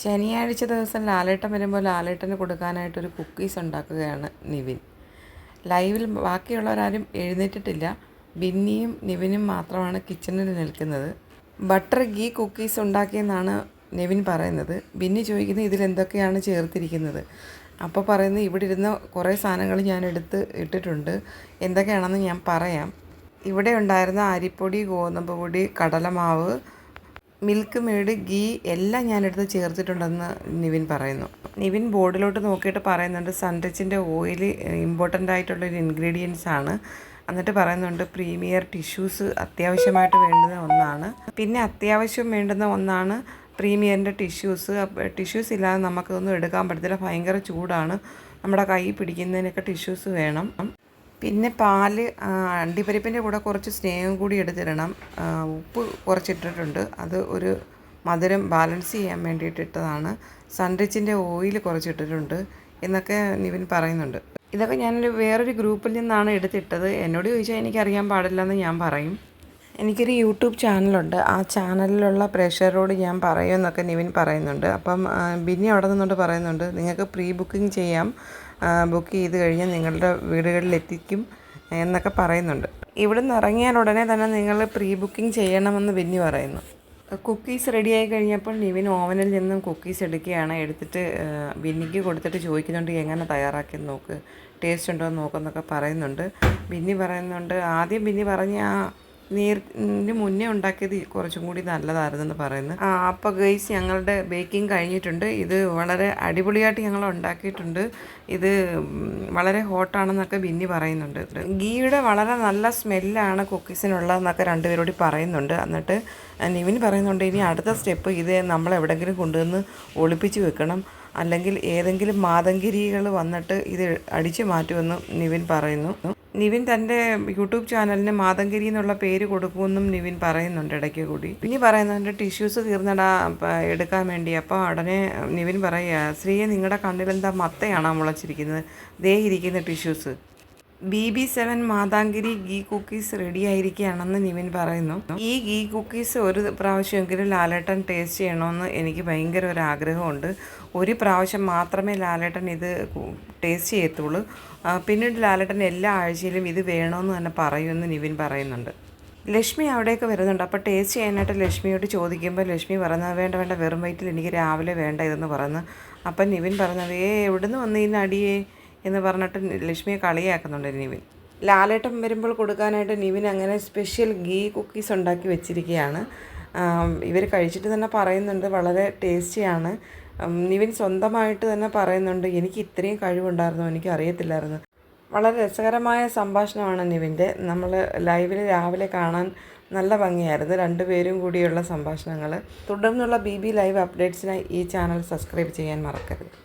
ശനിയാഴ്ച ദിവസം ലാലേട്ടൻ വരുമ്പോൾ ലാലേട്ടന് കൊടുക്കാനായിട്ടൊരു കുക്കീസ് ഉണ്ടാക്കുകയാണ് നിവിൻ. ലൈവിൽ ബാക്കിയുള്ളവരാരും എഴുന്നേറ്റിട്ടില്ല. ബിന്നിയും നിവിനും മാത്രമാണ് കിച്ചണിൽ നിൽക്കുന്നത്. ബട്ടർ ഗീ കുക്കീസ് ഉണ്ടാക്കിയെന്നാണ് നിവിൻ പറയുന്നത്. ബിന്നി ചോദിക്കുന്നത് ഇതിലെന്തൊക്കെയാണ് ചേർത്തിരിക്കുന്നത്? അപ്പോൾ പറയുന്നത് ഇവിടെ ഇരുന്ന കുറേ സാധനങ്ങൾ ഞാൻ എടുത്ത് ഇട്ടിട്ടുണ്ട്. എന്തൊക്കെയാണെന്ന് ഞാൻ പറയാം. ഇവിടെ ഉണ്ടായിരുന്ന അരിപ്പൊടി ഗോതമ്പ് പൊടി കടലമാവ് മിൽക്ക് മേഡ് ഗീ എല്ലാം ഞാനെടുത്ത് ചേർത്തിട്ടുണ്ടെന്ന് നിവിൻ പറയുന്നു. നിവിൻ ബോർഡിലോട്ട് നോക്കിയിട്ട് പറയുന്നുണ്ട് സൺറിച്ചിന്റെ ഓയിൽ ഇമ്പോർട്ടന്റ് ആയിട്ടുള്ളൊരു ഇൻഗ്രീഡിയൻസ് ആണ്. എന്നിട്ട് പറയുന്നുണ്ട് പ്രീമിയർ ടിഷ്യൂസ് അത്യാവശ്യമായിട്ട് വേണ്ടുന്ന ഒന്നാണ്. പിന്നെ അത്യാവശ്യം വേണ്ടുന്ന ഒന്നാണ് പ്രീമിയറിന്റെ ടിഷ്യൂസ്. ടിഷ്യൂസ് ഇല്ലാതെ നമുക്കൊന്നും എടുക്കാൻ പറ്റത്തില്ല ഭയങ്കര ചൂടാണ്. നമ്മുടെ കൈ പിടിക്കുന്നതിനൊക്കെ ടിഷ്യൂസ് വേണം. പിന്നെ പാൽ അണ്ടിപ്പരിപ്പിന്റെ കൂടെ കുറച്ച് സ്നേഹം കൂടി എടുത്തിടണം. ഉപ്പ് കുറച്ചിട്ടിട്ടുണ്ട്. അത് ഒരു മധുരം ബാലൻസ് ചെയ്യാൻ വേണ്ടിയിട്ട് ഇട്ടതാണ്. സൺറിച്ചിന്റെ ഓയിൽ കുറച്ചിട്ടിട്ടുണ്ട് എന്നൊക്കെ നിവിൻ പറയുന്നുണ്ട്. ഇതൊക്കെ ഞാനൊരു വേറൊരു ഗ്രൂപ്പിൽ നിന്നാണ് എടുത്തിട്ടത്. എന്നോട് ചോദിച്ചാൽ എനിക്കറിയാൻ പാടില്ലെന്ന് ഞാൻ പറയും. എനിക്കൊരു യൂട്യൂബ് ചാനലുണ്ട്. ആ ചാനലിലുള്ള പ്രേക്ഷകരോട് ഞാൻ പറയുമെന്നൊക്കെ നിവിൻ പറയുന്നുണ്ട്. അപ്പം ബിന്നി അവിടെ നിന്നുകൊണ്ട് പറയുന്നുണ്ട്. നിങ്ങൾക്ക് പ്രീ ബുക്കിംഗ് ചെയ്യാം. ബുക്ക് ചെയ്ത് കഴിഞ്ഞാൽ നിങ്ങളുടെ വീടുകളിൽ എത്തിക്കും എന്നൊക്കെ പറയുന്നുണ്ട്. ഇവിടുന്ന് ഇറങ്ങിയാൽ ഉടനെ തന്നെ നിങ്ങൾ പ്രീ ബുക്കിംഗ് ചെയ്യണമെന്ന് ബിന്നി പറയുന്നു. കുക്കീസ് റെഡിയായി കഴിഞ്ഞപ്പോൾ നിവിൻ ഓവനിൽ നിന്നും കുക്കീസ് എടുക്കുകയാണ്. എടുത്തിട്ട് ബിന്നിക്ക് കൊടുത്തിട്ട് ചോദിക്കുന്നുണ്ട് എങ്ങനെ തയ്യാറാക്കി നോക്ക്? ടേസ്റ്റ് ഉണ്ടോ എന്ന് നോക്കുന്നൊക്കെ പറയുന്നുണ്ട്. ബിന്നി പറയുന്നുണ്ട് ആദ്യം ബിന്നി പറഞ്ഞ ആ ഇതിന് മുന്നേ ഉണ്ടാക്കിയത് കുറച്ചും കൂടി നല്ലതായിരുന്നെന്ന് പറയുന്നു അപ്പോൾ ഗൈസ് ഞങ്ങളുടെ ബേക്കിംഗ് കഴിഞ്ഞിട്ടുണ്ട്. ഇത് വളരെ അടിപൊളിയായിട്ട് ഞങ്ങൾ ഉണ്ടാക്കിയിട്ടുണ്ട്. ഇത് വളരെ ഹോട്ടാണെന്നൊക്കെ ബിന്നി പറയുന്നുണ്ട്. ഗീയുടെ വളരെ നല്ല സ്മെല്ലാണ് കുക്കീസിനുള്ളതെന്നൊക്കെ രണ്ടുപേരോടി പറയുന്നുണ്ട്. എന്നിട്ട് നിവിൻ പറയുന്നുണ്ട് ഇനി അടുത്ത സ്റ്റെപ്പ് ഇത് നമ്മൾ എവിടെയെങ്കിലും കൊണ്ടുവന്ന് ഒളിപ്പിച്ച് വെക്കണം. അല്ലെങ്കിൽ ഏതെങ്കിലും മാതങ്കിരികൾ വന്നിട്ട് ഇത് അടിച്ചു മാറ്റുമെന്നും നിവിൻ പറയുന്നു. നിവിൻ തന്റെ യൂട്യൂബ് ചാനലിന് മാതങ്കരി എന്നുള്ള പേര് കൊടുക്കുമെന്നും നിവിൻ പറയുന്നുണ്ട് ഇടയ്ക്ക് കൂടി ഇനി പറയുന്നുണ്ട് ടിഷ്യൂസ് തീർന്നടാ എടുക്കാൻ വേണ്ടി. അപ്പോൾ ഉടനെ നിവിൻ പറയുക ശ്രീയെ നിങ്ങളുടെ കണ്ണിലെന്താ മത്തയാണോ മുളച്ചിരിക്കുന്നത്? ദേ ഇരിക്കുന്ന ടിഷ്യൂസ്. ബി ബി സെവൻ മാതാങ്കിരി ഗീ കുക്കീസ് റെഡി ആയിരിക്കുകയാണെന്ന് നിവിൻ പറയുന്നു. ഈ ഗീ കുക്കീസ് ഒരു പ്രാവശ്യമെങ്കിലും ലാലേട്ടൻ ടേസ്റ്റ് ചെയ്യണമെന്ന് എനിക്ക് ഭയങ്കര ഒരു ആഗ്രഹമുണ്ട്. ഒരു പ്രാവശ്യം മാത്രമേ ലാലേട്ടൻ ഇത് ടേസ്റ്റ് ചെയ്യത്തുള്ളൂ. പിന്നീട് ലാലേട്ടൻ എല്ലാ ആഴ്ചയിലും ഇത് വേണമെന്ന് തന്നെ പറയുമെന്ന് നിവിൻ പറയുന്നുണ്ട്. ലക്ഷ്മി അവിടെയൊക്കെ വരുന്നുണ്ട്. അപ്പോൾ ടേസ്റ്റ് ചെയ്യാനായിട്ട് ലക്ഷ്മിയോട് ചോദിക്കുമ്പോൾ ലക്ഷ്മി പറയുന്നത് വേണ്ട വേണ്ട വെറും വയറ്റിൽ എനിക്ക് രാവിലെ വേണ്ട ഇതെന്ന് പറയുന്നു. അപ്പം നിവിൻ പറഞ്ഞത് ഏ എവിടുന്ന് വന്ന് ഈ നടിയേ? എന്ന് പറഞ്ഞിട്ട് ലക്ഷ്മിയെ കളിയാക്കുന്നുണ്ട് നിവിൻ. ലാലേട്ടൻ വരുമ്പോൾ കൊടുക്കാനായിട്ട് നിവിൻ അങ്ങനെ സ്പെഷ്യൽ ഗീ കുക്കീസ് ഉണ്ടാക്കി വെച്ചിരിക്കുകയാണ്. ഇവർ കഴിച്ചിട്ട് തന്നെ പറയുന്നുണ്ട് വളരെ ടേസ്റ്റിയാണ് നിവിൻ സ്വന്തമായിട്ട് തന്നെ പറയുന്നുണ്ട് എനിക്ക് ഇത്രയും കഴിവുണ്ടായിരുന്നു എനിക്ക് അറിയത്തില്ലായിരുന്നു. വളരെ രസകരമായ സംഭാഷണമാണ് നിവിന്റെ. നമ്മൾ ലൈവിൽ രാവിലെ കാണാൻ നല്ല ഭംഗിയായിരുന്നു രണ്ടുപേരും കൂടിയുള്ള സംഭാഷണങ്ങൾ തുടർന്നുള്ള ബി ബി ലൈവ് അപ്ഡേറ്റ്സിനായി ഈ ചാനൽ സബ്സ്ക്രൈബ് ചെയ്യാൻ മറക്കരുത്.